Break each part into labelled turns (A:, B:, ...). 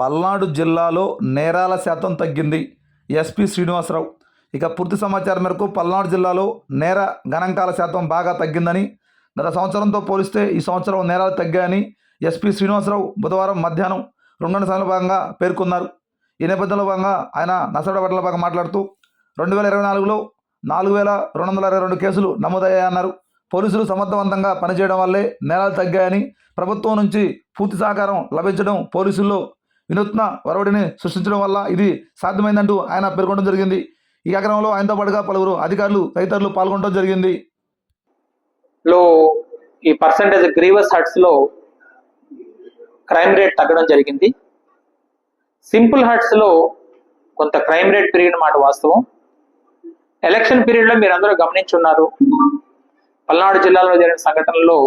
A: పల్నాడు జిల్లాలో నేరాల శాతం తగ్గింది. ఎస్పీ శ్రీనివాసరావు. ఇక పూర్తి సమాచారం మేరకు పల్నాడు జిల్లాలో నేర గణాంకాల శాతం బాగా తగ్గిందని గత సంవత్సరంతో పోలిస్తే ఈ సంవత్సరం నేరాలు తగ్గాయని ఎస్పీ శ్రీనివాసరావు బుధవారం మధ్యాహ్నం రెండు గంటల భాగంగా పేర్కొన్నారు. ఈ నేపథ్యంలో భాగంగా ఆయన నసడబట్టల భాగంగా మాట్లాడుతూ రెండు వేల ఇరవై నాలుగులో నాలుగు వేల రెండు వందల ఇరవై రెండు కేసులు నమోదయ్యాయన్నారు. పోలీసులు సమర్థవంతంగా పనిచేయడం వల్లే నేరాలు తగ్గాయని ప్రభుత్వం నుంచి పూర్తి సహకారం లభించడం పోలీసుల్లో వినూత్న వరవడిని సృష్టించడం వల్ల ఇది సాధ్యమైందంటూ ఆయన పేర్కొనడం జరిగింది. ఈ కార్యక్రమంలో ఆయనతో పాటుగా పలువురు అధికారులు తదితరులు పాల్గొనడం జరిగింది.
B: లో ఈ పర్సంటేజ్ గ్రీవస్ హర్ట్స్లో క్రైమ్ రేట్ తగ్గడం జరిగింది. సింపుల్ హర్ట్స్లో కొంత క్రైమ్ రేట్ పెరిగిన మాట వాస్తవం. ఎలక్షన్ పీరియడ్లో మీరు అందరూ గమనించున్నారు. పల్నాడు జిల్లాలో జరిగిన సంఘటనలో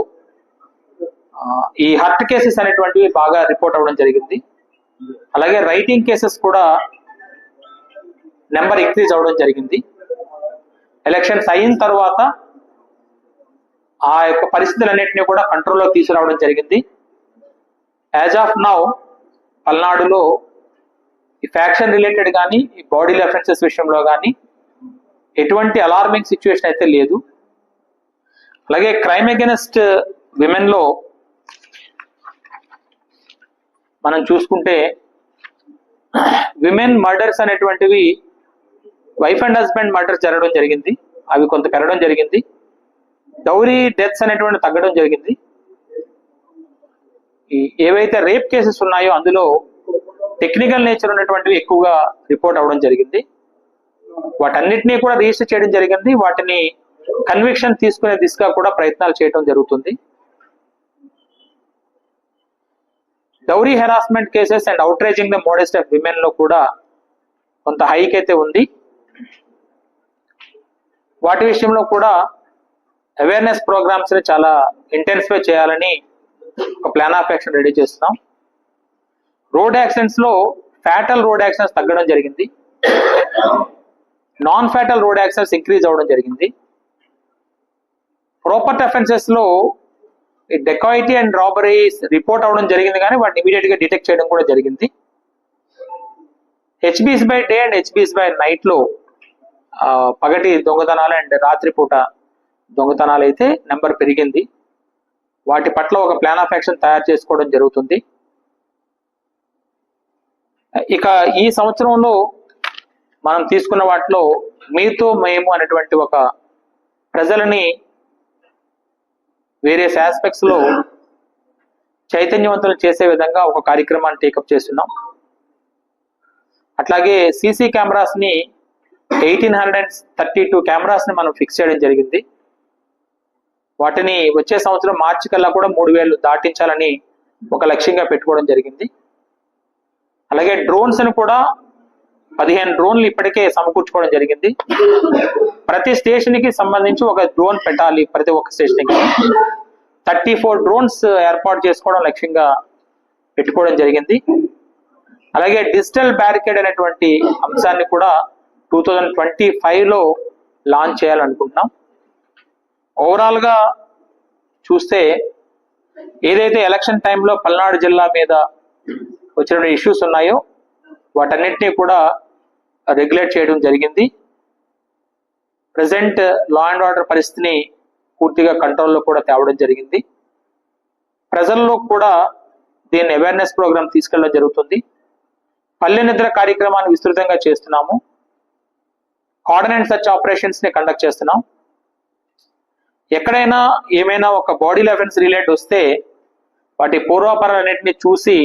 B: ఈ హర్ట్ కేసెస్ అనేటువంటివి బాగా రిపోర్ట్ అవ్వడం జరిగింది. అలాగే రైటింగ్ కేసెస్ కూడా నెంబర్ ఇంక్రీజ్ అవ్వడం జరిగింది. ఎలక్షన్స్ అయిన తర్వాత ఆ యొక్క పరిస్థితులన్నింటినీ కూడా కంట్రోల్లో తీసుకురావడం జరిగింది. యాజ్ ఆఫ్ నౌ పల్నాడులో ఈ ఫ్యాక్షన్ రిలేటెడ్ కానీ ఈ బాడీ అఫెన్సెస్ విషయంలో కానీ ఎటువంటి అలార్మింగ్ సిచ్యువేషన్ అయితే లేదు. అలాగే క్రైమ్ అగెనెస్ట్ విమెన్లో మనం చూసుకుంటే విమెన్ మర్డర్స్ అనేటువంటివి వైఫ్ అండ్ హస్బెండ్ మర్డర్స్ జరగడం జరిగింది. అవి కొంత పెరగడం జరిగింది. డౌరీ డెత్స్ అనేటువంటి తగ్గడం జరిగింది. ఏవైతే రేప్ కేసెస్ ఉన్నాయో అందులో టెక్నికల్ నేచర్ ఉన్నటువంటివి ఎక్కువగా రిపోర్ట్ అవ్వడం జరిగింది. వాటన్నిటినీ కూడా రిజిస్టర్ చేయడం జరిగింది. వాటిని కన్విక్షన్ తీసుకునే దిశగా కూడా ప్రయత్నాలు చేయడం జరుగుతుంది. Dowry harassment cases and outraging the modest of విమెన్లో కూడా కొంత హైక్ అయితే ఉంది వాటి విషయంలో కూడా అవేర్నెస్ ప్రోగ్రామ్స్ని చాలా ఇంటెన్సిఫై చేయాలని ఒక ప్లాన్ ఆఫ్ యాక్షన్ రెడీ చేస్తున్నాం రోడ్ యాక్సిడెంట్స్లో ఫ్యాటల్ రోడ్ యాక్సిడెంట్స్ తగ్గడం జరిగింది non fatal road accidents increase అవ్వడం జరిగింది ప్రాపర్టీ అఫెన్సెస్లో డెకాయిటీ అండ్ రాబరీస్ రిపోర్ట్ అవడం జరిగింది కానీ వాటిని ఇమీడియట్గా డిటెక్ట్ చేయడం కూడా జరిగింది. HBs by day and HBs by నైట్లో పగటి దొంగతనాలు అండ్ రాత్రిపూట దొంగతనాలు అయితే నెంబర్ పెరిగింది. వాటి పట్ల ఒక ప్లాన్ ఆఫ్ యాక్షన్ తయారు చేసుకోవడం జరుగుతుంది. ఇక ఈ సంవత్సరంలో మనం తీసుకున్న వాటిలో మీతో మేము అనేటువంటి ఒక ప్రజలని వేరియస్ ఆస్పెక్ట్స్లో చైతన్యవంతులు చేసే విధంగా ఒక కార్యక్రమాన్ని టేకప్ చేస్తున్నాం. అట్లాగే CC కెమెరాస్ని eighteen hundred and thirty two కెమెరాస్ని మనం ఫిక్స్ చేయడం జరిగింది. వాటిని వచ్చే సంవత్సరం మార్చి కల్లా కూడా మూడు వేలు దాటించాలని ఒక లక్ష్యంగా పెట్టుకోవడం జరిగింది. అలాగే డ్రోన్స్ని కూడా పదిహేను డ్రోన్లు ఇప్పటికే సమకూర్చుకోవడం జరిగింది. ప్రతి స్టేషన్కి సంబంధించి ఒక డ్రోన్ పెట్టాలి ప్రతి ఒక్క స్టేషన్కి థర్టీ ఫోర్ డ్రోన్స్ ఏర్పాటు చేసుకోవడం లక్ష్యంగా పెట్టుకోవడం జరిగింది. అలాగే డిజిటల్ బ్యారికేడ్ అనేటువంటి అంశాన్ని కూడా టూ థౌజండ్ ట్వంటీ ఫైవ్లో లాంచ్ చేయాలనుకుంటున్నాం. ఓవరాల్గా చూస్తే ఏదైతే ఎలక్షన్ టైంలో పల్నాడు జిల్లా మీద వచ్చిన ఇష్యూస్ ఉన్నాయో వాటన్నిటినీ కూడా రెగ్యులేట్ చేయడం జరిగింది. ప్రజెంట్ లా అండ్ ఆర్డర్ పరిస్థితిని పూర్తిగా కంట్రోల్లో కూడా తేవడం జరిగింది. ప్రజల్లో కూడా దీన్ని అవేర్నెస్ ప్రోగ్రామ్ తీసుకెళ్ళడం జరుగుతుంది. పల్లె నిద్ర కార్యక్రమాన్ని విస్తృతంగా చేస్తున్నాము. కోఆర్డినేట్ సర్చ్ ఆపరేషన్స్ని కండక్ట్ చేస్తున్నాం. ఎక్కడైనా ఏమైనా ఒక బాడీ లెవెన్స్ రిలేట్ వస్తే వాటి పూర్వాపరాలన్నింటినీ చూసి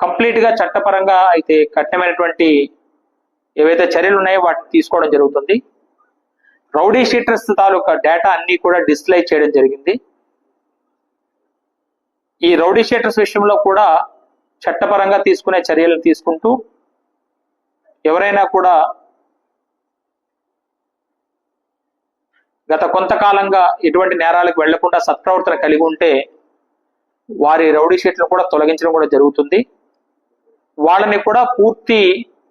B: కంప్లీట్గా చట్టపరంగా అయితే కఠినమైనటువంటి ఏవైతే చర్యలు ఉన్నాయో వాటిని తీసుకోవడం జరుగుతుంది. రౌడీ షీటర్స్ తాలూకా డేటా అన్ని కూడా డిస్ప్లే చేయడం జరిగింది. ఈ రౌడీ షీటర్స్ విషయంలో కూడా చట్టపరంగా తీసుకునే చర్యలు తీసుకుంటూ ఎవరైనా కూడా గత కొంతకాలంగా ఎటువంటి నేరాలకు వెళ్ళకుండా సత్ప్రవర్తన కలిగి ఉంటే వారి రౌడీ షీట్లను కూడా తొలగించడం కూడా జరుగుతుంది. వాళ్ళని కూడా పూర్తి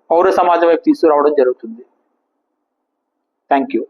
B: పౌర సమాజం వైపు తీసుకురావడం జరుగుతుంది. Thank you